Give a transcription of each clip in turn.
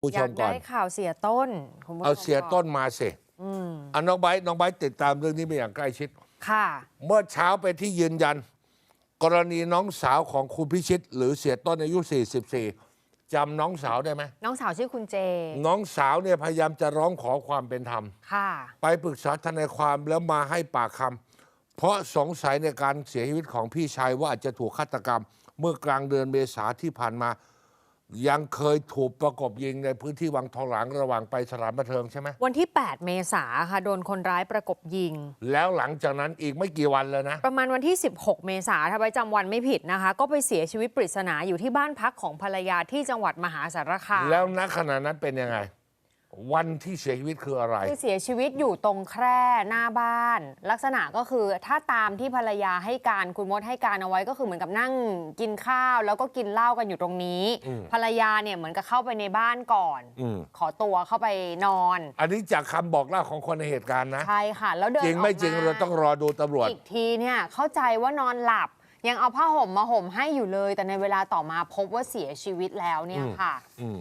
ผู้อชยามกก่อนได้ข่าวเสียต้นคุณผู้ชมเอาเสียต้นบอกมาสิอืมอันน้องไบร์ทน้องไบร์ทติดตามเรื่องนี้มาอย่างใกล้ชิด ค่ะ เมื่อเช้าไปนที่ยืนยัน กรณีน้องสาวของคุณพิชิต หรือเสียต้นอายุ 44จำน้องสาวได้ไหม น้องสาวชื่อคุณเจ น้องสาวเนี่ยพยายามจะร้องขอความเป็นธรรม ค่ะ ไปปรึกษาทนายความแล้วมาให้ปากคำเพราะสงสัยในการเสียชีวิตของพี่ชายว่าอาจจะถูกฆาตกรรม เมื่อกลางเดือนเมษาที่ผ่านมา ยังเคยถูกประกบยิงในพื้นที่วังทองหลางระหว่างไปสถานบันเทิงใช่ไหมวันที่ 8 เมษาค่ะโดนคนร้ายประกบยิง แล้วหลังจากนั้นอีกไม่กี่วันเลยนะ ประมาณวันที่ 16 เมษาถ้าไปจำวันไม่ผิดนะคะ ก็ไปเสียชีวิตปริศนาอยู่ที่บ้านพักของภรรยาที่จังหวัดมหาสารคามแล้วณขณะนั้นเป็นยังไง วันที่เสียชีวิตคืออะไร คือเสียชีวิตอยู่ตรงแคร่หน้าบ้าน ลักษณะก็คือถ้าตามที่ภรรยาให้การคุณมดให้การเอาไว้ก็คือเหมือนกับนั่งกินข้าว แล้วก็กินเหล้ากันอยู่ตรงนี้อืมภรรยาเนี่ยเหมือนกับเข้าไปในบ้านก่อนอืมขอตัวเข้าไปนอน อันนี้จากคำบอกเล่าของคนในเหตุการณ์นะใช่ค่ะแล้วเดินจริงไม่ออกาจริงเราต้องรอดูตำรวจอีกทีเนี่ยเข้าใจว่านอนหลับยังเอาผ้าห่มมาห่มให้อยู่เลย แต่ในเวลาต่อมาพบว่าเสียชีวิตแล้วเนี่ยค่ะอืม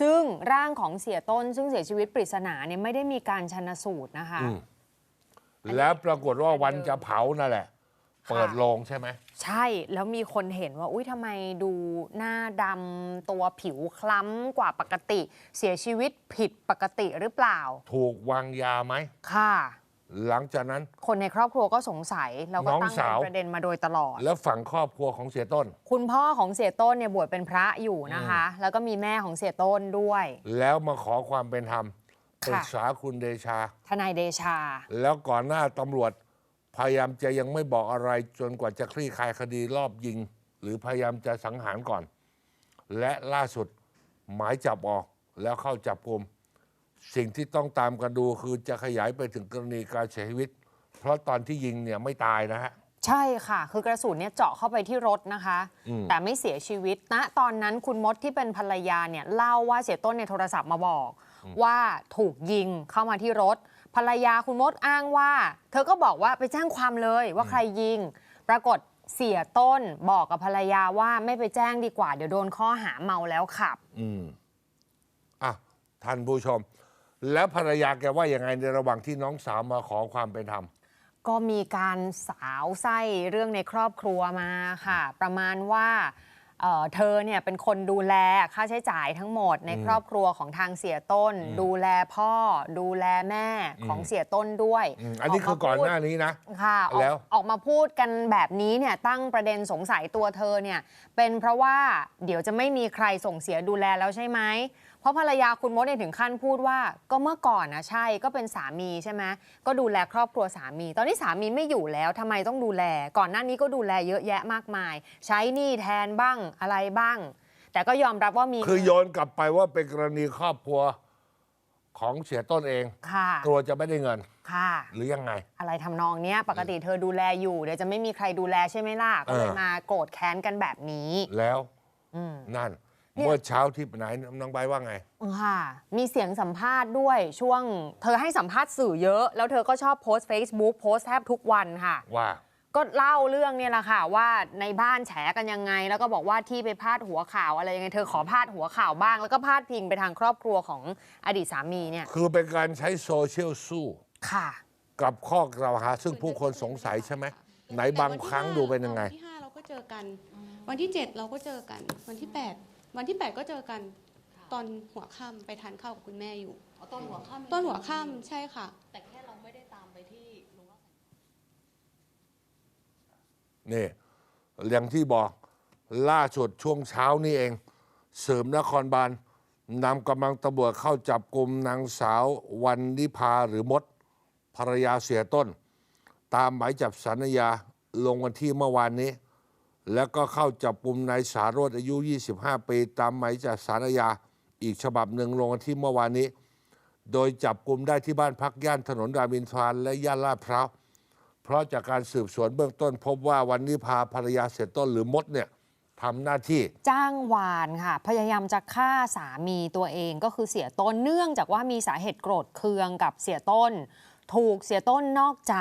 ซึ่งร่างของเสียต้น ซึ่งเสียชีวิตปริศนาเนี่ยไม่ได้มีการชันสูตรนะคะ อืมแล้วปรากฏว่าวันจะเผานั่นแหละ เปิดโลงใช่ไหม ใช่แล้วมีคนเห็นว่า อุ้ยทำไมดูหน้าดำตัวผิวคล้ำกว่าปกติ เสียชีวิตผิดปกติหรือเปล่า ถูกวางยาไหมค่ะ หลังจากนั้น คนในครอบครัวก็สงสัยแล้วก็น้องตั้งสาว เป็นประเด็นมาโดยตลอด แล้วฝั่งครอบครัวของเสียต้น คุณพ่อของเสียต้นเนี่ยบวชเป็นพระอยู่นะคะ แล้วก็มีแม่ของเสียต้นด้วย แล้วมาขอความเป็นธรรมปค่ะ รึกษาคุณเดชา ทนายเดชา แล้วก่อนหน้าตำรวจ พยายามจะยังไม่บอกอะไรจนกว่าจะคลี่คลายคดีรอบยิง หรือพยายามจะสังหารก่อน และล่าสุดหมายจับออกแล้วเข้าจับกลุ่ม สิ่งที่ต้องตามกันดูคือจะขยายไปถึงกรณีการเสียชีวิต เพราะตอนที่ยิงเนี่ยไม่ตายนะฮะ ใช่ค่ะ คือกระสุนเนี่ยเจาะเข้าไปที่รถนะคะ อืม แต่ไม่เสียชีวิตณตอนนั้นคุณมดที่เป็นภรรยาเนี่ยเล่าว่าเสียต้นเนี่ยโทรศัพท์มาบอก ว่าถูกยิงเข้ามาที่รถ ภรรยาคุณมดอ้างว่า เธอก็บอกว่าไปแจ้งความเลยว่าใครยิง ปรากฏเสียต้นบอกกับภรรยาว่าไม่ไปแจ้งดีกว่า เดี๋ยวโดนข้อหาเมาแล้วขับ อืมอะท่านผู้ชม แล้วภรรยาแกว่ายังไงในระหว่างที่น้องสาวมาขอความเป็นธรรม ก็มีการสาวไส้เรื่องในครอบครัวมาค่ะ ประมาณว่าเอ่อเธอเนี่ยเป็นคนดูแลค่าใช้จ่ายทั้งหมดในครอบครัวของทางเสียต้นดูแลพ่อ ดูแลแม่ของเสียต้นด้วยอืมอันนี้คือก่อนหน้านี้นะ ค่ะออกแล้ว ออกมาพูดกันแบบนี้เนี่ยตั้งประเด็นสงสัยตัวเธอเนี่ยเป็นเพราะว่าเดี๋ยวจะไม่มีใครส่งเสียดูแลแล้วใช่ไหมเพ ราะภรรยาคุณมดเนี่ยถึงขั้นพูดว่า ก็เมื่อก่อนนะใช่ก็เป็นสามีใช่ไหมก็ดูแลครอบครัวสามี ตอนนี้สามีไม่อยู่แล้วทำไมต้องดูแล ก่อนหน้านี้ก็ดูแลเยอะแยะมากมาย ใช้หนี้แทนบ้างอะไรบ้าง แต่ก็ยอมรับว่ามีคือโยนกลับไปว่าเป็นกรณีครอบครัวของเสียต้นเองค่ะกลัวจะไม่ได้เงินค่ะ หรือยังไง อะไรทำนองเนี้ย ปกติเธอดูแลอยู่เดี๋ยวจะไม่มีใครดูแลใช่ไหมล่ะก็เลยเออมาโกรธแค้นกันแบบนี้ แล้วอืมนั่น เนี่ยเมื่อเช้าที่ไหนน้องใบว่าไงค่ะ มีเสียงสัมภาษณ์ด้วยช่วง เธอให้สัมภาษณ์สื่อเยอะ แล้วเธอก็ชอบโพสต์ Facebook โพสต์แทบทุกวันค่ะ ว่า ก็เล่าเรื่องเนี่ยแหละค่ะ ว่าในบ้านแฉกันยังไง แล้วก็บอกว่าที่ไปพาดหัวข่าวอะไรยังไง เธอขอพาดหัวข่าวบ้าง แล้วก็พาดพิงไปทางครอบครัวของอดีตสามีเนี่ย คือเป็นการใช้โซเชียลสู้ค่ะ กับข้อกล่าวหาซึ่งผู้คนสงสัยใช่ไหมไหนบางครั้งดูเป็นยังไงวันที่ห้าเราก็เจอกัน วันที่เจ็ดเราก็เจอกัน วันที่แปด วันที่แปดก็เจอกันตอนหัวค่ำไปทานข้าวกับคุณแม่อยู่อ๋อต้นหัวค่ำต้นหัวค่ำใช่ค่ะ แต่แค่เราไม่ได้ตามไปที่ลุงว่านี่อย่างที่บอกล่าสุดช่วงเช้านี้เอง เสริมนครบาลนำกำลังตำรวจเข้าจับกลุ่มนางสาววันนิพาหรือมดภรรยาเสียต้น ตามหมายจับสัญญาลงวันที่เมื่อวานนี้ แล้วก็เข้าจับกลุ่มนายสารโรธอายุ 25 ปี ตามหมายจับสารยาอีกฉบับหนึ่งลงวันที่เมื่อวานนี้ โดยจับกลุ่มได้ที่บ้านพักย่านถนนรามอินทราและย่านลาดพร้าวเพราะจากการสืบสวนเบื้องต้น พบว่าวันนี้พาภรรยาเสียต้นหรือมดเนี่ยทำหน้าที่จ้างวานค่ะ พยายามจะฆ่าสามีตัวเองก็คือเสียต้นเนื่องจากว่ามีสาเหตุโกรธเคืองกับเสียต้น ถูกเสียต้นนอกใจ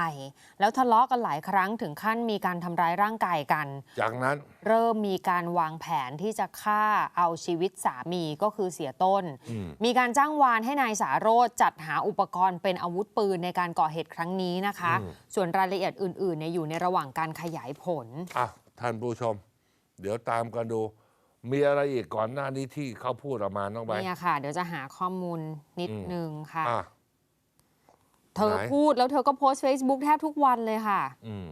แล้วทะเลาะกันหลายครั้งถึงขั้นมีการทำร้ายร่างกายกัน จากนั้น เริ่มมีการวางแผนที่จะฆ่าเอาชีวิตสามีก็คือเสียต้นอืมมีการจ้างวานให้นายสาโรธจัดหาอุปกรณ์เป็นอาวุธปืนในการก่อเหตุครั้งนี้นะคะ ส่วนรายละเอียดอื่นๆเนี่ยอยู่ในระหว่างการขยายผลอะท่านผู้ชม เดี๋ยวตามกันดู มีอะไรอีกก่อนหน้านี้ที่เขาพูดออกมาน้องใบเนี่ยค่ะ เดี๋ยวจะหาข้อมูลนิดอืมนึงค่ะอะ เธอไหนพูดแล้วเธอก็โพสต์ Facebook แทบทุกวันเลยค่ะอืม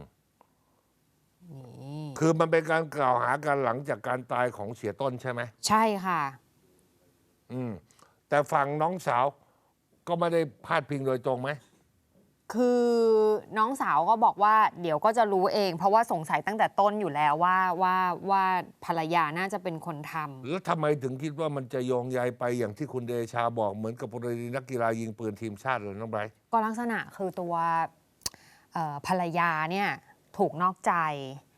นี่คือมันเป็นการกล่าวหากันหลังจากการตายของเสียต้นใช่ไหม ใช่ค่ะ อืม แต่ฝั่งน้องสาวก็ไม่ได้พาดพิงโดยตรงไหม คือน้องสาวก็บอกว่าเดี๋ยวก็จะรู้เอง เพราะว่าสงสัยตั้งแต่ต้นอยู่แล้วว่าว่าว่าภรรยาน่าจะเป็นคนทำแล้วทำไมถึงคิดว่ามันจะโยงใยไปอย่างที่คุณเดชาบอกเหมือนกับกรณีนักกีฬายิงปืนทีมชาติเลยน้องไบรท์ก็ลักษณะคือตัวเอ่อภรรยาเนี่ยถูกนอกใจ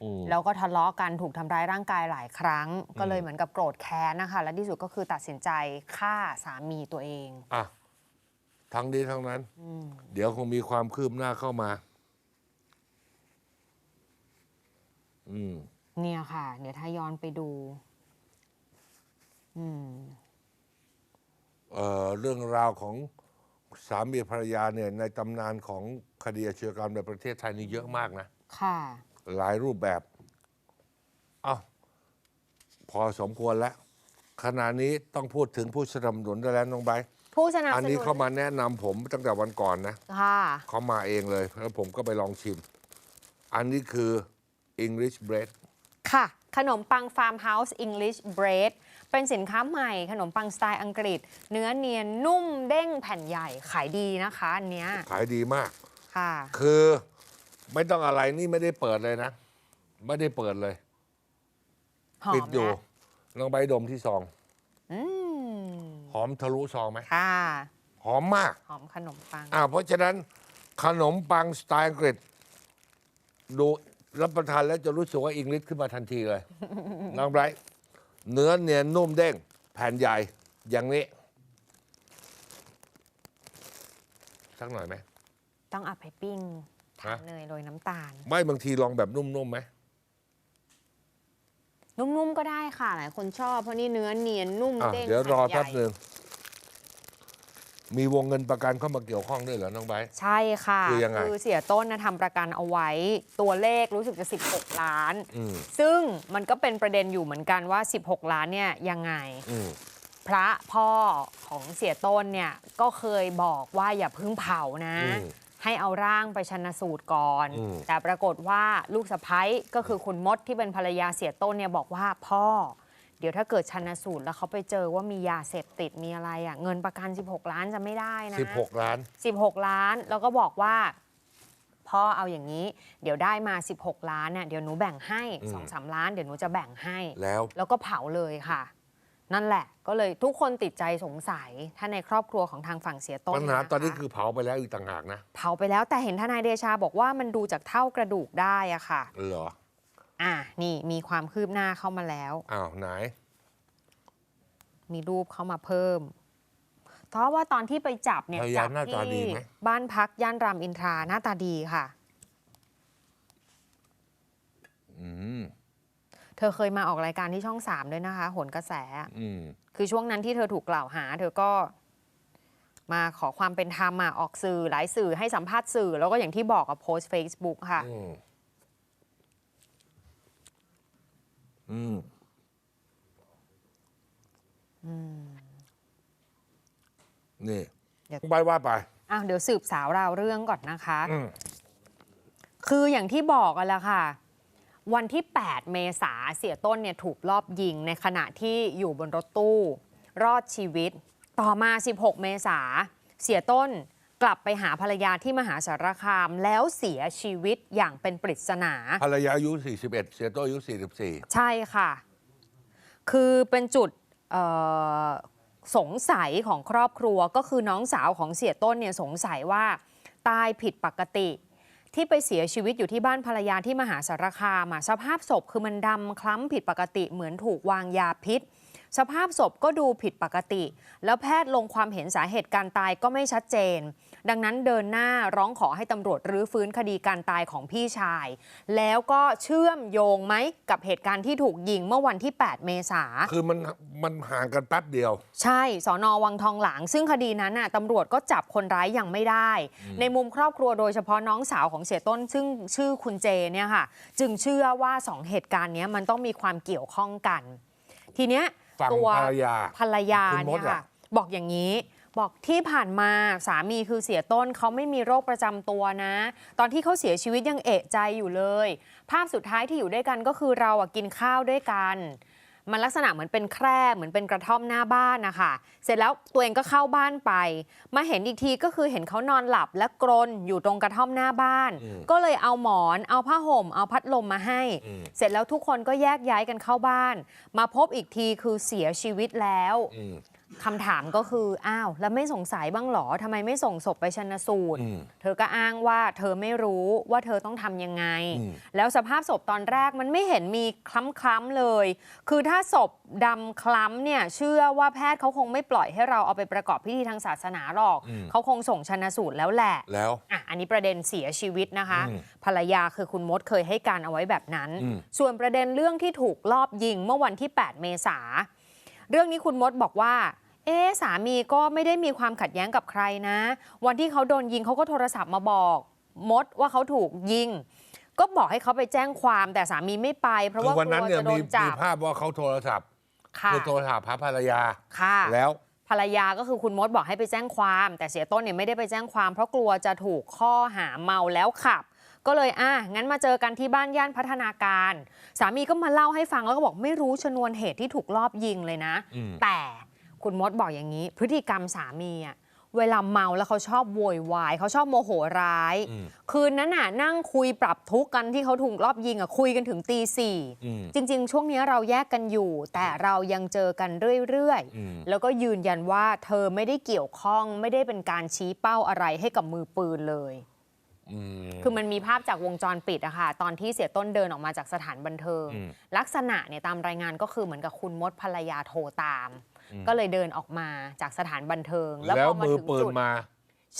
อืม แล้วก็ทะเลาะกันถูกทำร้ายร่างกายหลายครั้ง ก็เลยอืมเหมือนกับโกรธแค้นนะคะ และที่สุดก็คือตัดสินใจฆ่าสามีตัวเอง อะ ทั้งนี้ทั้งนั้นอืมเดี๋ยวคงมีความคืบหน้าเข้ามา อืม เนี่ยค่ะ เดี๋ยวถ้าย้อนไปดู อืม เอ่อเรื่องราวของสามีภรรยาเนี่ย ในตำนานของคดีอาชญากรรมในประเทศไทยนี่เยอะมากนะ ค่ะ หลายรูปแบบ เอ้าพอสมควรแล้วขณะนี้ต้องพูดถึงผู้สนับสนุนได้แล้วน้องไบร์ท ผู้สนับสนุนอันนี้เขามาแนะนำผมตั้งแต่วันก่อนนะค่ะเขามาเองเลยแล้วผมก็ไปลองชิม อันนี้คือ English bread ค่ะ ขนมปัง Farmhouse English Bread เป็นสินค้าใหม่ขนมปังสไตล์อังกฤษ เนื้อเนียนนุ่มเด้งแผ่นใหญ่ขายดีนะคะอันเนี้ยขายดีมาก ค่ะ คือไม่ต้องอะไรนี่ไม่ได้เปิดเลยนะ ไม่ได้เปิดเลย หอปิดมอยู่แล้วลองใบดมที่ซอง อืมห อมทะลุซองไหมค่ะ หอมมากหอมขนมปัง อ่าเพราะฉะนั้นขนมปังสไตล์อังกฤษดูรับประทานแล้วจะรู้สึกว่าอังกฤษขึ้นมาทันทีเลย น้องไบรท์เนื้อเนียนนุ่มเด้ง แผ่นใหญ่อย่างนี้ สักหน่อยไหมต้องเอาไปปิ้งทาฮะ นเนยโรยน้ำตาล ไม่บางทีลองแบบนุ่มๆไหม นุ่มๆก็ได้ค่ะหลายคนชอบเพราะนี่เนื้อเนียนนุ่มอะเด้งเดี๋ยวรอแผ่แป๊บใหหญ่นึ่งมีวงเงินประกันเข้ามาเกี่ยวข้องด้วยเหรอน้องไบรท์ใช่ค่ะคือยังไง เสียต้นนะทำประกันเอาไว้ ตัวเลขรู้สึกจะ 16 ล้าน อืมซึ่งมันก็เป็นประเด็นอยู่เหมือนกันว่า 16 ล้านเนี่ยยังไง อืมพระพ่อของเสียต้นเนี่ยก็เคยบอกว่าอย่าเพึ่งเผานะ อืม ให้เอาร่างไปชนสูตรก่อน อืม แต่ปรากฏว่าลูกสะพ้ยก็คือคุณมดที่เป็นภรรยาเสียต้นเนี่ยบอกว่าพ่อ เดี๋ยวถ้าเกิดชันสูตรแล้วเขาไปเจอว่ามียาเสพติดมีอะไรอะ่ะเงินประกัน 16 ล้านจะไม่ได้นะสิบหกล้าน 16 ล้าน แล้วก็บอกว่า พ่อเอาอย่างนี้ เดี๋ยวได้มา 16 ล้านเนี่ยเดี๋ยวหนูแบ่งให้อืม สองสามล้านเดี๋ยวหนูจะแบ่งให้ แล้ว แล้วก็เผาเลยค่ะ นั่นแหละ ก็เลยทุกคนติดใจสงสัยถ้าในครอบครัวของทางฝั่งเสียต้นปัญหาะะตอนนี้คือเผาไปแล้วอีกต่างหากนะ เผาไปแล้วแต่เห็นทนายเดชาบอกว่ามันดูจากเท่ากระดูกได้อะค่ะเหรออะนี่มีความคืบหน้าเข้ามาแล้วอ้าวไหน มีรูปเข้ามาเพิ่มเพราะว่าตอนที่ไปจับเนี่ยภรรยาจับหน้าตาดีที่ไหมบ้านพักย่านรามอินทราหน้าตาดีค่ะ อืม เธอเคยมาออกรายการที่ช่องสามด้วยนะคะโหนกระแส อืม คือช่วงนั้นที่เธอถูกกล่าวหา เธอก็มาขอความเป็นธรรมอะออกสื่อหลายสื่อให้สัมภาษณ์สื่อ แล้วก็อย่างที่บอกกับโพสต์ Facebook ค่ะ อืม อืม นี่เดี๋ยว ไปว่าไป อ้าวเดี๋ยวสืบสาวราวเรื่องก่อนนะคะ อืม คืออย่างที่บอกกันแล้วค่ะ วันที่ 8 เมษาเสียต้นเนี่ยถูกลอบยิงในขณะที่อยู่บนรถตู้ รอดชีวิต ต่อมา 16 เมษาเสียต้นกลับไปหาภรรยาที่มหาสารคามแล้วเสียชีวิตอย่างเป็นปริศนา ภรรยาอายุ 41 เสียโต้อายุ 44 ใช่ค่ะ คือเป็นจุดเอ่อสงสัยของครอบครัวก็คือน้องสาวของเสียต้นเนี่ยสงสัยว่าตายผิดปกติ ที่ไปเสียชีวิตอยู่ที่บ้านภรรยาที่มหาสารคามสภาพศพคือมันดำคล้ำผิดปกติเหมือนถูกวางยาพิษสภาพศพก็ดูผิดปกติ แล้วแพทย์ลงความเห็นสาเหตุการตายก็ไม่ชัดเจน ดังนั้นเดินหน้าร้องขอให้ตำรวจรื้อฟื้นคดีการตายของพี่ชาย แล้วก็เชื่อมโยงไหมกับเหตุการณ์ที่ถูกยิงเมื่อวันที่ 8 เมษา คือมันมันห่างกันแป๊บเดียว ใช่ สอนอวังทองหลาง ซึ่งคดีนั้นน่ะตำรวจก็จับคนร้ายยังไม่ได้ ในมุมครอบครัวโดยเฉพาะน้องสาวของเสียต้น ซึ่งชื่อคุณเจเนี่ยค่ะ จึงเชื่อว่าสองเหตุการณ์เนี้ยมันต้องมีความเกี่ยวข้องกัน ทีเนี้ยฝั่งตัวภรรยา ภรรยาคุณมดเนี่ยค่ะอะบอกอย่างนี้ บอกที่ผ่านมาสามีคือเสียต้นเขาไม่มีโรคประจำตัวนะ ตอนที่เขาเสียชีวิตยังเอะใจอยู่เลย ภาพสุดท้ายที่อยู่ด้วยกันก็คือเราอะกินข้าวด้วยกัน มันลักษณะเหมือนเป็นแคร่เหมือนเป็นกระท่อมหน้าบ้านนะคะเสร็จแล้วตัวเองก็เข้าบ้านไป มาเห็นอีกทีก็คือเห็นเขานอนหลับและกรนอยู่ตรงกระท่อมหน้าบ้านอืมก็เลยเอาหมอนเอาผ้าห่ม เอาพัดลมมาให้อืมเสร็จแล้วทุกคนก็แยกย้ายกันเข้าบ้าน มาพบอีกทีคือเสียชีวิตแล้วอืม คำถามก็คือ อ้าว แล้วไม่สงสัยบ้างเหรอทำไมไม่ส่งศพไปชนสูตรอืมเธอก็อ้างว่าเธอไม่รู้ว่าเธอต้องทำยังไงอืมแล้วสภาพศพตอนแรกมันไม่เห็นมีคล้ำๆเลย คือถ้าศพดำคล้ำเนี่ย เชื่อว่าแพทย์เขาคงไม่ปล่อยให้เราเอาไปประกอบพิธีทางศาสนาหรอกอืมเขาคงส่งชนสูตรแล้วแหละ แล้วอะอันนี้ประเด็นเสียชีวิตนะคะอืมภรรยาคือคุณมดเคยให้การเอาไว้แบบนั้นอืมส่วนประเด็นเรื่องที่ถูกลอบยิงเมื่อวันที่ 8 เมษา เรื่องนี้คุณมดบอกว่า เอ๊ะสามีก็ไม่ได้มีความขัดแย้งกับใครนะ วันที่เขาโดนยิงเขาก็โทรศัพท์มาบอกมดว่าเขาถูกยิง ก็บอกให้เขาไปแจ้งความแต่สามีไม่ไป เพราะคือว่าวันกนั้นลัวเนี่ยจะโดมีนจัมีบภาพว่าเขาโทรศัพท์ค่ะคือโทรศัพท์หาภรรยาค่ะแล้วภรรยาก็คือคุณมดบอกให้ไปแจ้งความ แต่เสียต้นเนี่ยไม่ได้ไปแจ้งความ เพราะกลัวจะถูกข้อหาเมาแล้วขับ ก็เลยอะงั้นมาเจอกันที่บ้านย่านพัฒนาการ สามีก็มาเล่าให้ฟังแล้วก็บอกไม่รู้ชนวนเหตุที่ถูกลอบยิงเลยนะอืมแต่คุณมดบอกอย่างนี้ พฤติกรรมสามีอะเวลาเมาแล้วเขาชอบโวยวายเขาชอบโมโหร้ายอืมคืนนั้นน่ะนั่งคุยปรับทุกข์กันที่เขาถูกรอบยิงอะคุยกันถึงตีสี่อืมจริง ๆ ช่วงนี้เราแยกกันอยู่ แต่เรายังเจอกันเรื่อยอืมๆแล้วก็ยืนยันว่าเธอไม่ได้เกี่ยวข้องไม่ได้เป็นการชี้เป้าอะไรให้กับมือปืนเลยอืม คือมันมีภาพจากวงจรปิดอะค่ะตอนที่เสียต้นเดินออกมาจากสถานบันเทิงอืมลักษณะเนี่ยตามรายงานก็คือเหมือนกับคุณมดภรรยาโทรตามอืมก็เลยเดินออกมาจากสถานบันเทิง แล้วพามือถึงปืนจุดมา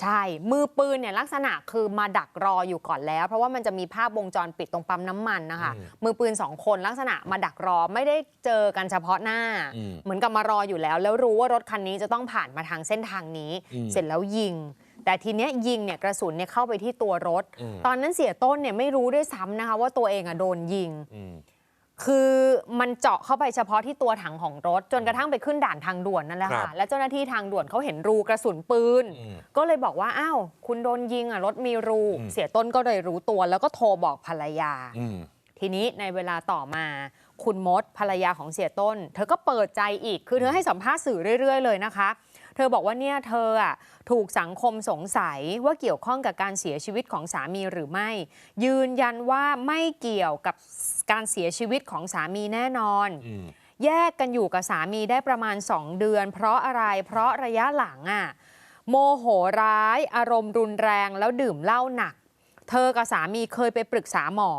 ใช่ มือปืนเนี่ยลักษณะคือมาดักรออยู่ก่อนแล้ว เพราะว่ามันจะมีภาพวงจรปิดตรงปั๊มน้ำมันนะคะอืมมือปืนสองคนลักษณะมาดักรอไม่ได้เจอกันเฉพาะหน้าอืมเหมือนกับมารออยู่แล้ว แล้วรู้ว่ารถคันนี้จะต้องผ่านมาทางเส้นทางนี้อืมเสร็จแล้วยิง แต่ทีเนี้ยยิงเนี่ยกระสุนเนี่ยเข้าไปที่ตัวรถอืมตอนนั้นเสียต้นเนี่ยไม่รู้ด้วยซ้ำนะคะว่าตัวเองอะโดนยิงอืมคือมันเจาะเข้าไปเฉพาะที่ตัวถังของรถ จนกระทั่งไปขึ้นด่านทางด่วนนั่นแหละครัค่ะบและเจ้าหน้าที่ทางด่วนเขาเห็นรูกระสุนปืนอืมก็เลยบอกว่าอ้าวคุณโดนยิงอะรถมีรูอืมเสียต้นก็เลยรู้ตัวแล้วก็โทรบอกภรรยาอืมทีนี้ในเวลาต่อมาคุณมดภรรยาของเสียต้น เธอก็เปิดใจอีกคือเธอให้สัมภาษณ์สื่อเรื่อย ๆ เลยนะคะ เธอบอกว่าเนี่ยเธออะถูกสังคมสงสัยว่าเกี่ยวข้องกับการเสียชีวิตของสามีหรือไม่ ยืนยันว่าไม่เกี่ยวกับการเสียชีวิตของสามีแน่นอนอืมแยกกันอยู่กับสามีได้ประมาณ 2 เดือน เพราะอะไรเพราะระยะหลังอะโมโหร้าย อารมณ์รุนแรงแล้วดื่มเหล้าหนัก เธอกับสามีเคยไปปรึกษาหมอ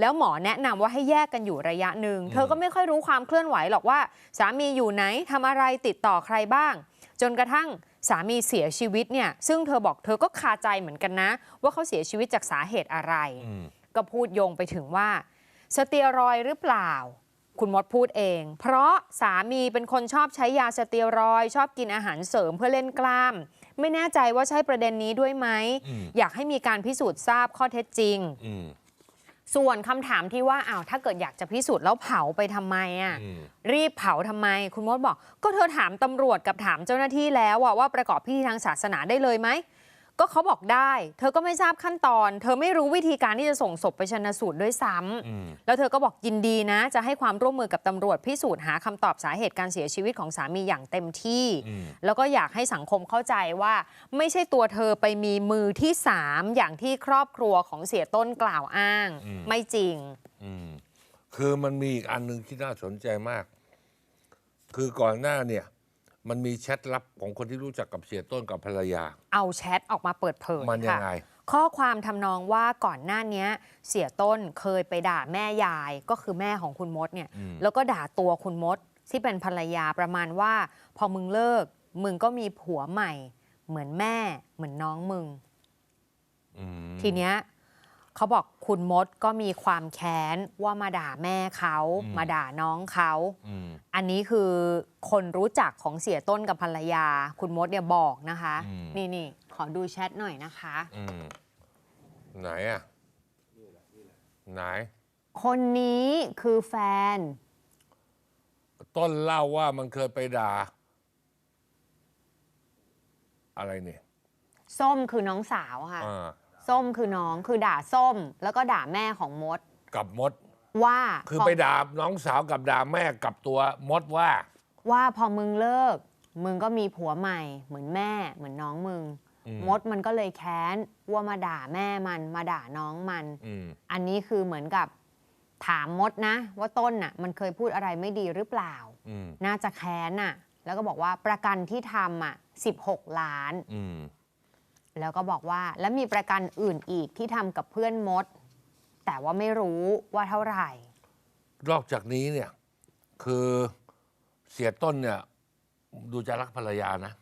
แล้วหมอแนะนำว่าให้แยกกันอยู่ระยะหนึ่ง เธอก็ไม่ค่อยรู้ความเคลื่อนไหวหรอกว่า สามีอยู่ไหนทำอะไรติดต่อใครบ้าง จนกระทั่งสามีเสียชีวิตเนี่ยซึ่งเธอบอกเธอก็คาใจเหมือนกันนะ ว่าเขาเสียชีวิตจากสาเหตุอะไรอืมก็พูดโยงไปถึงว่า สเตียรอยด์หรือเปล่า คุณมดพูดเอง เพราะสามีเป็นคนชอบใช้ยาสเตียรอยด์ชอบกินอาหารเสริมเพื่อเล่นกล้าม ไม่แน่ใจว่าใช่ประเด็นนี้ด้วยไหมอืมอยากให้มีการพิสูจน์ทราบข้อเท็จจริงอืม ส่วนคำถามที่ว่าอ้าวถ้าเกิดอยากจะพิสูจน์แล้วเผาไปทำไมอะอืมรีบเผาทำไม คุณมดบอก ก็เธอถามตำรวจกับถามเจ้าหน้าที่แล้วอะว่าประกอบพิธีทางศาสนาได้เลยไหม ก็เขาบอกได้ เธอก็ไม่ทราบขั้นตอน เธอไม่รู้วิธีการที่จะส่งศพไปชนะสูตรด้วยซ้ำอืมแล้วเธอก็บอกยินดีนะ จะให้ความร่วมมือกับตำรวจพิสูจน์หาคำตอบสาเหตุการเสียชีวิตของสามีอย่างเต็มที่อืมแล้วก็อยากให้สังคมเข้าใจว่า ไม่ใช่ตัวเธอไปมีมือที่สามอย่างที่ครอบครัวของเสียต้นกล่าวอ้างอืมไม่จริงอืมคือมันมีอีกอันหนึ่งที่น่าสนใจมาก คือก่อนหน้าเนี่ย มันมีแชทลับของคนที่รู้จักกับเสียต้นกับภรรยา เอาแชทออกมาเปิดเผยมันยังค่ะไง ข้อความทำนองว่าก่อนหน้าเนี้ยเสียต้นเคยไปด่าแม่ยายก็คือแม่ของคุณมดเนี่ย อืม แล้วก็ด่าตัวคุณมดที่เป็นภรรยาประมาณว่า พอมึงเลิก มึงก็มีผัวใหม่ เหมือนแม่เหมือนน้องมึง อืมทีเนี้ย เขาบอกคุณมดก็มีความแค้นว่ามาด่าแม่เขาอืมมาด่าน้องเขาอืมอันนี้คือคนรู้จักของเสียต้นกับภรรยา คุณมดเนี่ยบอกนะคะอืมนี่นี่ขอดูแชทหน่อยนะคะอืมไหนอะไหน คนนี้คือแฟน ต้นเล่าว่ามันเคยไปด่า อะไรเนี่ย ส้มคือน้องสาวค่ะอ่า ส้มคือน้องคือด่าส้ม แล้วก็ด่าแม่ของมดกับมด ว่าคือพไปด่าน้องสาวกับด่าแม่กับตัวมดว่า ว่าพอมึงเลิก มึงก็มีผัวใหม่ เหมือนแม่ เหมือนน้องมึง อืม มดมันก็เลยแค้นว่ามาด่าแม่มันมาด่าน้องมัน อืมอันนี้คือเหมือนกับถามมดนะ ว่าต้นน่ะ มันเคยพูดอะไรไม่ดีหรือเปล่า อืมน่าจะแค้นน่ะ แล้วก็บอกว่าประกันที่ทำอะ16 ล้าน อืม แล้วก็บอกว่าแล้วมีประกันอื่นอีกที่ทำกับเพื่อนมด แต่ว่าไม่รู้ว่าเท่าไหร่ นอกจากนี้เนี่ย คือเสียต้นเนี่ย ดูจะรักภรรยานะ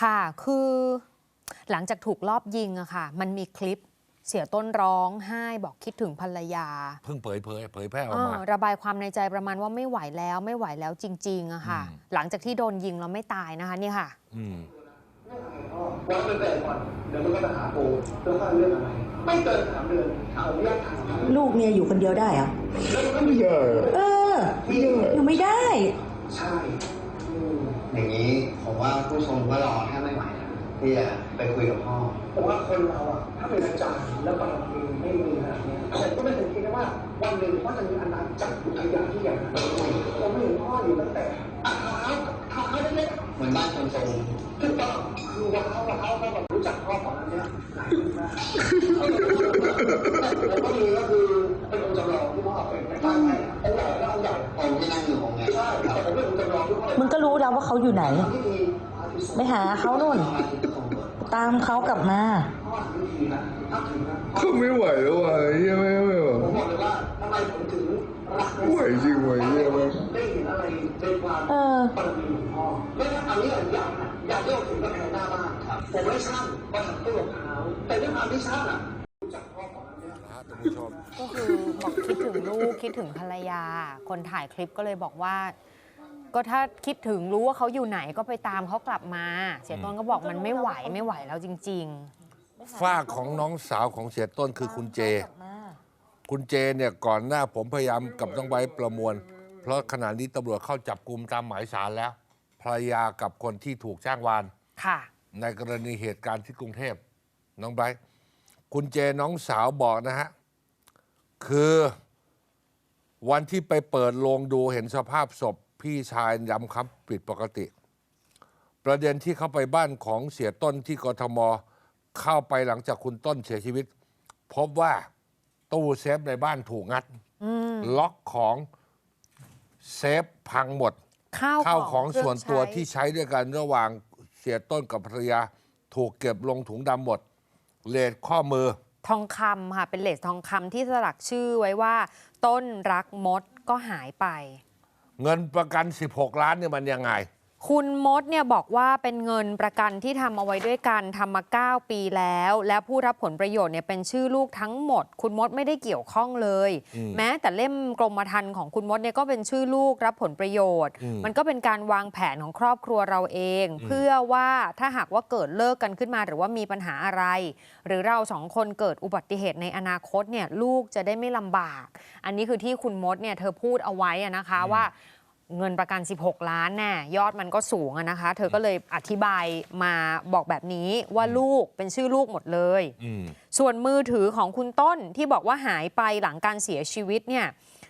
ค่ะคือหลังจากถูกลอบยิงอะค่ะ มันมีคลิปเสียต้นร้องไห้บอกคิดถึงภรรยา เพิ่งเผยเผยเผยแพร่ออกเอมาอระบายความในใจประมาณว่าไม่ไหวแล้ว ไม่ไหวแล้วจริง ๆอะค่ะอืมหลังจากที่โดนยิงแล้วไม่ตายนะคะนี่ค่ะ อืม วันเป็นแต่ก่อนเดี๋ยวมันก็จะหาโปเพื่อว่าเรื่องอะไร ไม่เกินสามเดือนขออนุญาตถามครับลูกเมียอยู่คนเดียวได้เหรอแล้วมันก็ไม่เยอะเอออยู่ไม่ได้ ใช่อืมอย่างนี้ผมว่าผู้ชมก็รอแค่ไม่ไหวแล้วที่จะไปคุยกับพ่อผมว่าคนเราอะถ้าเป็นอาจารย์แล้วบารมีไม่มีขนาดเนี้ ยผมก็ไม่เคยคิดนะว่าวันหนึ่งพ่อจะมีอันาจักรอุทยานที่ใหญ่ขนาดนี้ผมไม่เห็นพ่ออยู่ตั้งแต่อะเท้าเท้าเล็กเหมือนบ้านคนทรงๆขึ้นต่องคือว้าวว้าวก็แบบรู้จักพ่อก่อนนั้นเนี่ยแล้วก็มีก็คือเป็นองค์จำลองที่พ่อเป็นในบ้านให้องค์ใหญ่แล้วองค์ใหญ่องค์ที่นั่งอยู่ของค์เนี้ยใช่แต่ผมเป็นองค์จำลองที่พ่อมึงก็รู้แล้วว่าเขาอยู่ไหนที่มีพระอาทิตย์ทรงไปหาเขาโน่น ตามเขากลับมาพ่อถึงทีนะถ้าถึงนะ ก็ไม่ไหวแล้วว่ะเฮียไม่ไม่ไหวผมบอกเลยว่าทำไมผมถึงรักไหวจริงไหวเฮียไหมได้เห็นอะไรเป็นความเออบารมีของพ่อไม่ใช่อันนี้อย่างอย่างนะอย่างที่เราถึงกับแพงหน้าบ้านครับผมไม่ช่างมาทำตู้รองเท้าแต่ด้วยความที่ช่างอะ ก็คือบอกคิดถึงลูกคิดถึงภรรยา คนถ่ายคลิปก็เลยบอกว่า ก็ถ้าคิดถึงรู้ว่าเขาอยู่ไหนก็ไปตามเขากลับมา เสียต้นก็บอกมันไม่ไหวไม่ไหวแล้วจริง ฝ้ากของน้องสาวของเสียต้นคือคุณเจ คุณเจเนี่ยก่อนหน้าผมพยายามกับน้องไบร์ทประมวล เพราะขณะนี้ตำรวจเข้าจับกลุ่มตามหมายสารแล้วภรรยากับคนที่ถูกจ้างวานๆค่ะในกรณีเหตุการณ์ที่กรุงเทพน้องไบร์ทคุณเจน้องสาวบอกนะฮะ คือวันที่ไปเปิดโลงดูเห็นสภาพศพพี่ชายย้ำครับผิดปกติ ประเด็นที่เข้าไปบ้านของเสียต้นที่กทม เข้าไปหลังจากคุณต้นเสียชีวิต พบว่าตู้เซฟในบ้านถูกงัด ล็อกของเซฟพังหมด ข้าวข้าวของเครื่ส่วนตัวใช้ที่ใช้ด้วยกันระหว่างเสียต้นกับภรรยา ถูกเก็บลงถุงดำหมด เลดข้อมือ ทองคำค่ะ เป็นเลสทองคำที่สลักชื่อไว้ว่า ต้นรักมดก็หายไป เงินประกัน 16 ล้านเนี่ยมันยังไง คุณมดเนี่ยบอกว่าเป็นเงินประกันที่ทำเอาไว้ด้วยกันทำมา 9 ปีแล้ว และผู้รับผลประโยชน์เนี่ยเป็นชื่อลูกทั้งหมด คุณมดไม่ได้เกี่ยวข้องเลยอืมแม้แต่เล่มกรมธรรม์ของคุณมดเนี่ยก็เป็นชื่อลูกรับผลประโยชน์อืมมันก็เป็นการวางแผนของครอบครัวเราเอง เพื่อว่าถ้าหากว่าเกิดเลิกกันขึ้นมา หรือว่ามีปัญหาอะไร หรือเราสองคนเกิดอุบัติเหตุในอนาคตเนี่ยลูกจะได้ไม่ลำบาก อันนี้คือที่คุณมดเนี่ยเธอพูดเอาไว้อะนะคะว่า เงินประกัน 16 ล้านแน่ยอดมันก็สูงอะนะคะ เธอก็เลยอธิบายมาบอกแบบนี้ว่าลูกเป็นชื่อลูกหมดเลยอืมส่วนมือถือของคุณต้นที่บอกว่าหายไปหลังการเสียชีวิตเนี่ย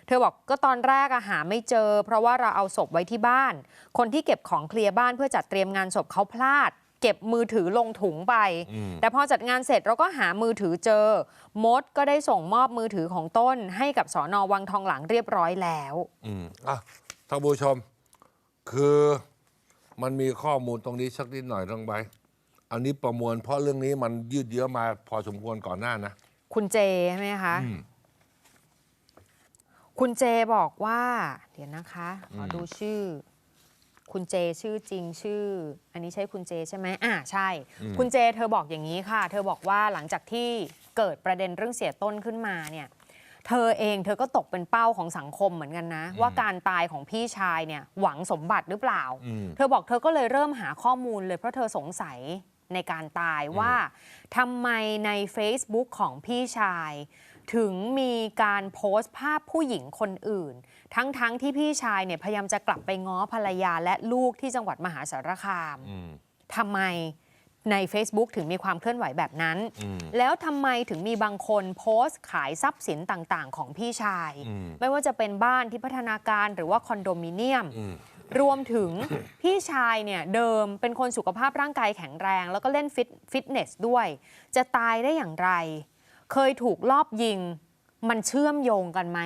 เธอบอกก็ตอนแรกอะหาไม่เจอ เพราะว่าเราเอาศพไว้ที่บ้าน คนที่เก็บของเคลียร์บ้านเพื่อจัดเตรียมงานศพเขาพลาด เก็บมือถือลงถุงไปอืมแต่พอจัดงานเสร็จเราก็หามือถือเจอมดก็ได้ส่งมอบมือถือของต้น ให้กับสอนอวังทองหลังเรียบร้อยแล้วอืมอะ ท่านผู้ชม คือมันมีข้อมูลตรงนี้สักนิดหน่อยต้องไปอันนี้ประมวลเพราะเรื่องนี้มันยืดเยื้อมาพอสมควรก่อนหน้านะ คุณเจใช่ไหมคะอืมคุณเจบอกว่า เดี๋ยวนะคะขออมดูชื่อ คุณเจชื่อจริงชื่อ อันนี้ใช่คุณเจใช่ไหมอ่าใช่ คุณเจเธอบอกอย่างนี้ค่ะ เธอบอกว่าหลังจากที่เกิดประเด็นเรื่องเสียต้นขึ้นมาเนี่ย เธอเองเธอก็ตกเป็นเป้าของสังคมเหมือนกันนะ ว่าการตายของพี่ชายเนี่ยหวังสมบัติหรือเปล่าอืมเธอบอกเธอก็เลยเริ่มหาข้อมูลเลยเพราะเธอสงสัยในการตายว่าทำไมใน Facebook ของพี่ชาย ถึงมีการโพสต์ภาพผู้หญิงคนอื่น ทั้งๆทที่พี่ชายเนี่ยพยายามจะกลับไปง้อภรรยาและลูกที่จังหวัดมหาสารคามอืมทำไม ใน Facebook ถึงมีความเคลื่อนไหวแบบนั้นอืมแล้วทำไมถึงมีบางคนโพสต์ขายทรัพย์สินต่างๆ ของพี่ชายอืมไม่ว่าจะเป็นบ้านที่พัฒนาการหรือว่าคอนโดมิเนียมอืมรวมถึงพี่ชายเนี่ยเดิมเป็นคนสุขภาพร่างกายแข็งแรง แล้วก็เล่นฟิตฟิตเนสด้วย จะตายได้อย่างไร เคยถูกลอบยิง มันเชื่อมโยงกันไหม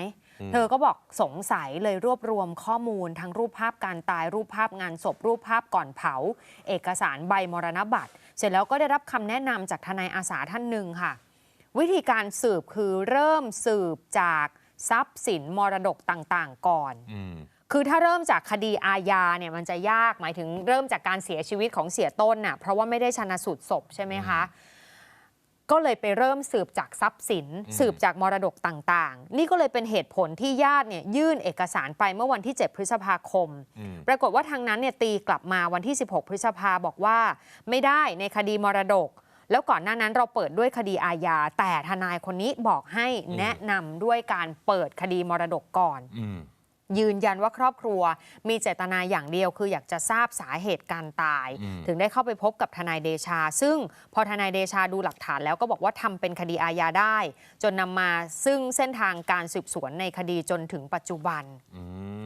เธอก็บอกสงสัยเลยรวบรวมข้อมูลทั้งรูปภาพการตายรูปภาพงานศพ รูปภาพก่อนเผา เอกสารใบมรณบัตร เสร็จแล้วก็ได้รับคำแนะนำจากทนายอาสาท่านหนึ่งค่ะ วิธีการสืบคือเริ่มสืบจากทรัพย์สินมรดกต่างๆ ก่อนอืมคือถ้าเริ่มจากคดีอาญาเนี่ยมันจะยากหมายถึงเริ่มจากการเสียชีวิตของเสียต้นน่ะเพราะว่าไม่ได้ชันสูตรศพใช่ไหมคะ ก็เลยไปเริ่มสืบจากทรัพย์สิน สืบจากมรดกต่างๆ นี่ก็เลยเป็นเหตุผลที่ญาติเนี่ยยื่นเอกสารไปเมื่อวันที่ 7 พฤษภาคมอืมปรากฏว่าทางนั้นเนี่ยตีกลับมาวันที่ 16 พฤษภาบอกว่า ไม่ได้ในคดีมรดก แล้วก่อนหน้านั้นเราเปิดด้วยคดีอาญาแต่ทนายคนนี้บอกให้แนะนำด้วยการเปิดคดีมรดกก่อนอืม ยืนยันว่าครอบครัว มีเจตนาอย่างเดียว คืออยากจะทราบสาเหตุการตายอืมถึงได้เข้าไปพบกับทนายเดชา ซึ่งพอทนายเดชาดูหลักฐานแล้วก็บอกว่าทำเป็นคดีอาญาได้ จนนำมาซึ่งเส้นทางการสืบสวนในคดีจนถึงปัจจุบันอืม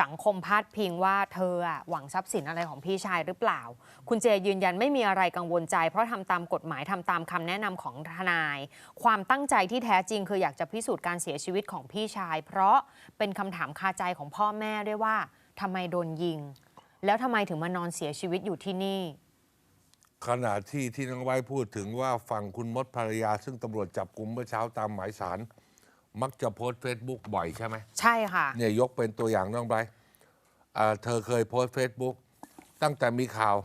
สังคมพาดพิงว่าเธอหวังทรัพย์สินอะไรของพี่ชายหรือเปล่า คุณเจยืนยันไม่มีอะไรกังวลใจ เพราะทำตามกฎหมายทำตามคำแนะนำของทนาย ความตั้งใจที่แท้จริงคืออยากจะพิสูจน์การเสียชีวิตของพี่ชาย เพราะเป็นคำถามคาใจของพ่อแม่ด้วยว่าทำไมโดนยิง แล้วทำไมถึงมานอนเสียชีวิตอยู่ที่นี่ขณะที่ที่น้องไว้พูดถึงว่าฝั่งคุณมดภรรยา ซึ่งตำรวจจับกลุ่มเมื่อเช้าตามหมายสาร มักจะโพสต์เฟซบุ๊กบ่อยใช่ไหมใช่ค่ะ เนี่ยยกเป็นตัวอย่างน้องไบรท์อ่าเธอเคยโพสต์เฟซบุ๊กตั้งแต่มีข่าว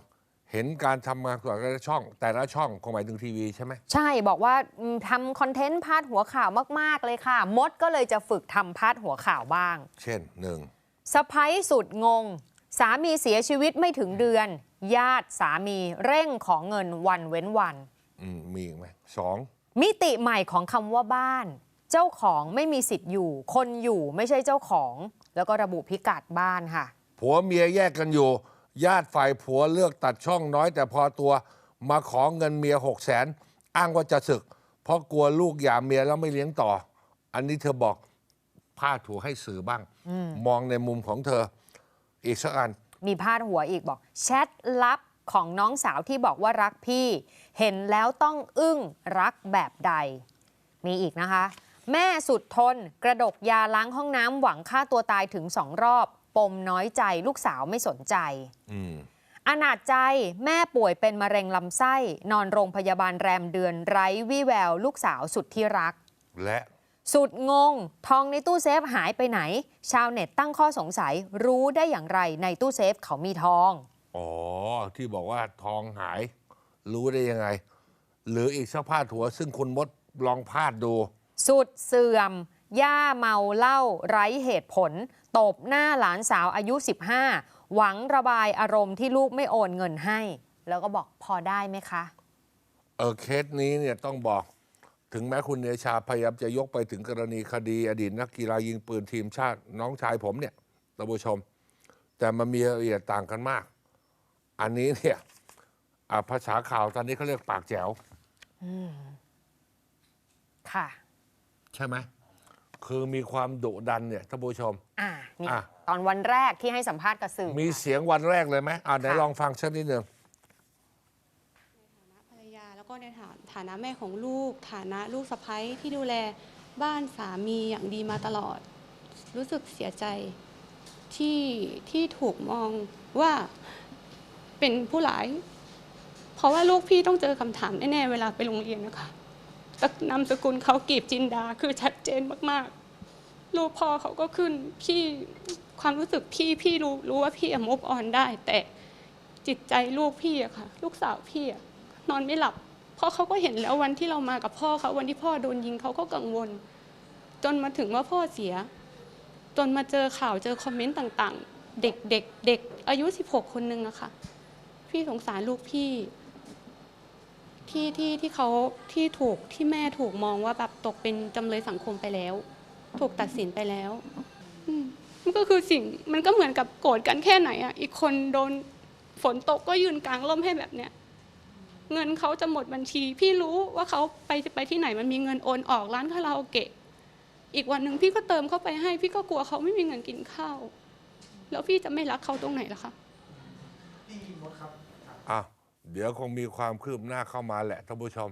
เห็นการทำงานของแต่ละช่อง แต่ละช่องคงหมายถึงทีวีใช่ไหม ใช่บอกว่าอืมทำคอนเทนต์พาดหัวข่าวมาก ๆ เลยค่ะ มดก็เลยจะฝึกทำพาดหัวข่าวบ้างเช่นหนึ่งสะพ้ยสุดงง สามีเสียชีวิตไม่ถึงเดือน ญาติสามีเร่งขอเงินวันเว้นวัน อืมมีอีกไหมสองมิติใหม่ของคำว่าบ้าน เจ้าของไม่มีสิทธิ์อยู่ คนอยู่ไม่ใช่เจ้าของ แล้วก็ระบุพิกัดบ้านค่ะ ผัวเมียแยกกันอยู่ ญาติฝ่ายผัวเลือกตัดช่องน้อย แต่พอตัวมาขอเงินเมียหกแสนอ้างว่าจะศึก เพราะกลัวลูกหย่าเมียแล้วไม่เลี้ยงต่อ อันนี้เธอบอกพาดถูให้สื่อบ้าง มองในมุมของเธอ อีกสักอัน มีพาดหัวอีกบอก แชทลับของน้องสาวที่บอกว่ารักพี่ เห็นแล้วต้องอึ้งรักแบบใด มีอีกนะคะ แม่สุดทน กระดกยาล้างห้องน้ำหวังฆ่าตัวตายถึงสองรอบ ปมน้อยใจลูกสาวไม่สนใจอืมอนาจใจแม่ป่วยเป็นมะเร็งลำไส้ นอนโรงพยาบาลแรมเดือนไร้วี่แวว ลูกสาวสุดที่รัก และสุดงง ทองในตู้เซฟหายไปไหน ชาวเน็ตตั้งข้อสงสัยรู้ได้อย่างไรในตู้เซฟเขามีทอง อ๋อ ที่บอกว่าทองหาย รู้ได้ยังไง หรืออีกสักพาดหัว ซึ่งคุณมดลองพาดดู สุดเสื่อม ย่าเมาเหล้าไร้เหตุผล ตบหน้าหลานสาวอายุ 15 หวังระบายอารมณ์ที่ลูกไม่โอนเงินให้ แล้วก็บอกพอได้ไหมคะ เออเคสนี้เนี่ยต้องบอกถึงแม้คุณเนชาพยายามจะยกไปถึงกรณีคดี อดีตนักกีฬายิงปืนทีมชาติน้องชายผมเนี่ยท่านผู้ชม แต่มันมีรายละเอียดต่างกันมาก อันนี้เนี่ยอ่าภาษาข่าวตอนนี้เขาเรียกปากแจ๋วค่ะ ใช่ไหมคือมีความดุดันเนี่ยท่านผู้ชม อ่านี่อะ ตอนวันแรกที่ให้สัมภาษณ์กับสื่อมีเสียงวันแรกเลยไหมอ่าไหนค่ะลองฟังสักนิดหนึ่ง ภรรยาแล้วก็ในฐานฐานะแม่ของลูก ฐานะลูกสะใภ้ที่ดูแลบ้านสามีอย่างดีมาตลอด รู้สึกเสียใจที่ที่ถูกมองว่าเป็นผู้ร้าย เพราะว่าลูกพี่ต้องเจอคำถามแน่ๆเวลาไปโรงเรียนนะคะแต่ นามสกุลเขากีบจินดาคือชัดเจนมากๆ รูปพ่อเขาก็ขึ้นพี่ความรู้สึกพี่พี่รู้รู้ว่าพี่มุกออนได้ แต่จิตใจลูกพี่อะค่ะ ลูกสาวพี่อะนอนไม่หลับเพราะเขาก็เห็นแล้ววันที่เรามากับพ่อเขาวันที่พ่อโดนยิงเขาก็กังวล จนมาถึงว่าพ่อเสีย จนมาเจอข่าวเจอคอมเมนต์ต่างๆ เด็กเด็กเด็กอายุ 16 คนนึงอะค่ะ พี่สงสารลูกพี่ ที่ที่ที่เขาที่ถูกที่แม่ถูกมองว่าแบบตกเป็นจำเลยสังคมไปแล้ว ถูกตัดสินไปแล้วอืมมันก็คือสิ่งมันก็เหมือนกับโกรธกันแค่ไหนอะอีกคนโดนฝนตกก็ยืนกลางร่มให้แบบเนี้ยเงินเขาจะหมดบัญชี พี่รู้ว่าเขาไปไปที่ไหนมันมีเงินโอนออกร้านคาราโอเกะอีกวันหนึ่งพี่ก็เติมเข้าไปให้ พี่ก็กลัวเขาไม่มีเงินกินข้าว แล้วพี่จะไม่รักเขาตรงไหนล่ะคะอะ เดี๋ยวคงมีความคืบหน้าเข้ามาแหละท่านผู้ชม